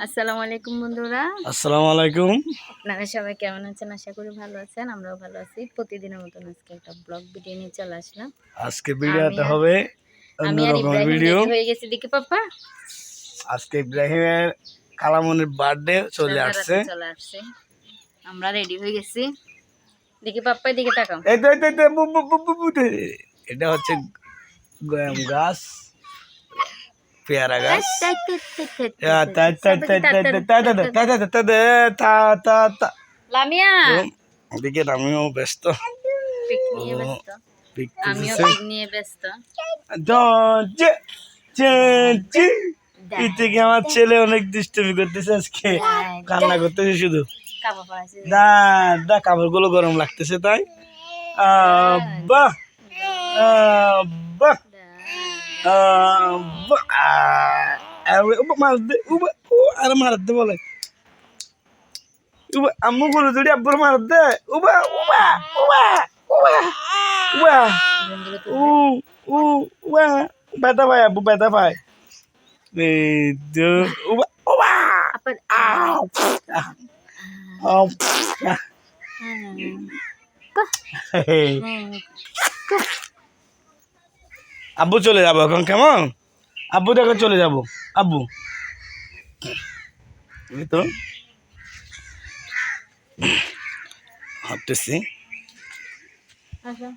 আসসালামু আলাইকুম বন্ধুরা আসসালামু আলাইকুম আপনারা সবাই কেমন আছেন আশা করি ভালো আছেন আমরাও ভালো আছি প্রতিদিনের মতন আজকে একটা ব্লগ ভিডিও নিয়ে চলে আসলাম আজকে ভিডিওটা হবে অন্যরকম ভিডিও হয়ে গেছি দেখি পাপা আজকে ইব্রাহিমের কালামনের বার্থডে চলে আসছে চলে আসছে আমরা রেডি হয়ে গেছি দেখি পাপ্পা দিকে তাকাও এই তো। এটা হচ্ছে গয়াম গাছ পেয়ারা গাছ ওদিকে আমিও ব্যস্ত থেকে আমার ছেলে অনেক দুষ্টুমি করতেছে আজকে কান্না করতেছে শুধু দা কাপড়গুলো গরম লাগতেছে তাই বাহ বাহ Oh. আব্বু চলে যাব এখন কেমন? আব্বু দেখো চলে যাব। আব্বু। তো। ভাবতেছি। আচ্ছা।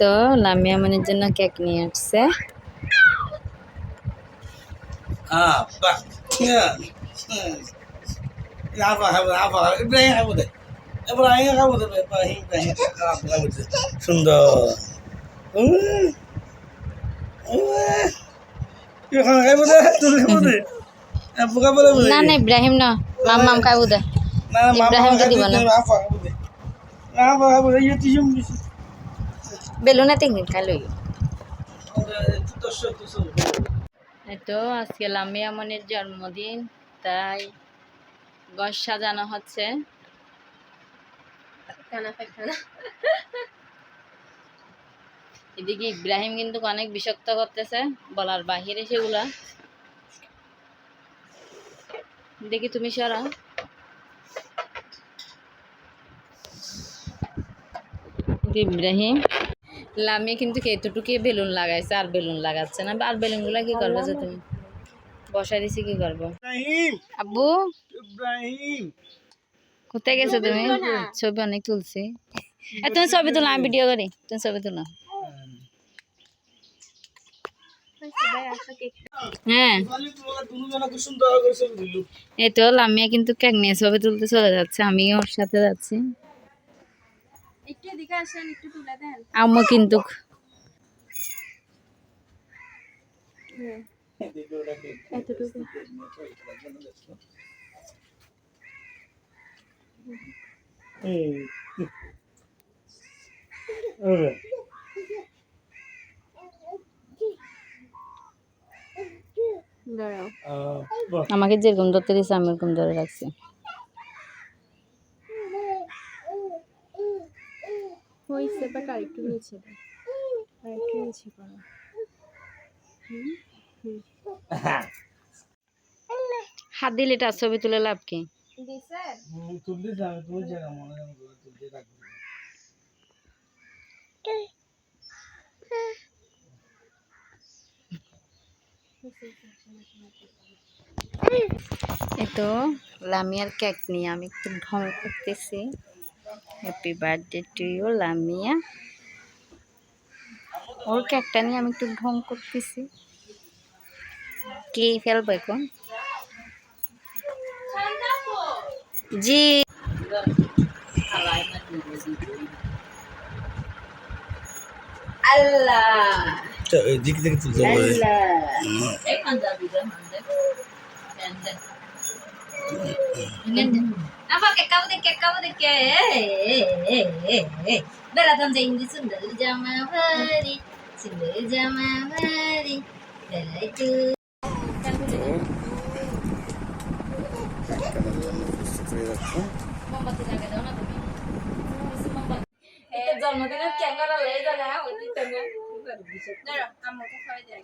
তো লামিয়া মানের জন্য কেক নিয়ে আসছে। আ বাহ। ইব্রাহিম আবু দেখ ইব্রাহিম খাব ইব্রাহিম ইব্রাহিম সুন্দর। দে তুই খাব দে খাব না না ইব্রাহিম না মাম মাম খাব দে। না মামা ইব্রাহিমকে দিব না। আব্বা খাব দে। আব্বা খাব দে ইয়ে তুই জমি বেলুনে তিন দিন খাই লই তো আজকে লামিয়া মনের জন্মদিন তাই গছ সাজানো হচ্ছে। এদিকে ইব্রাহিম কিন্তু অনেক বিষাক্ত করতেছে বলার বাহিরে সেগুলা। দেখি তুমি সরা। ইব্রাহিম। লামিয়া কিন্তু এতটুকুই বেলুন লাগাইছে আর বেলুন লাগাচ্ছে না। আর বেলুনগুলা কি করবে যে তুমি? বসাই দিছি কি করব? আব্বু? ইব্রাহিম! কোথায় গেছো তুমি ছবি অনেক তুলছি। তুমি ছবি তুলো আমি ভিডিও করি। তুমি ছবি তুলো। হ্যাঁ। এই তো লামিয়া কিন্তু কেক নিয়ে ছবি তুলতে চলে যাচ্ছে আমিও ওর সাথে যাচ্ছি। আম্মু কিন্তু এই ওরে আমাকে যেরকম ধরতে দিয়েছে আমি ওরকম ধরে রাখছি। হ্যাঁ। হাত দিলে তার ছবি তুলে লাভ কি? তুলতে যাবে তুমি জায়গা মনে হয় তুলতে রাখবে। এই লামিয়ার কেক নিয়ে আমি একটু ঢং করতেছি। Happy birthday to you Lamia. ওর কেকটা নিয়ে আমি একটু ঢং করতেছি। কে ফেলব এখন? জি আল্লাহ তো এই দিক থেকে তুলতে হবে আমাকে কাউ দেখে কাউ দেখে বেড়াতাম যাই ইন্দি সুন্দর জামা ভারি সুন্দর জামা ভারি তোর জন্মদিনে ক্যাঙ্গারা লয়ে যা না ওই দিন না আমরা খাওয়া যায়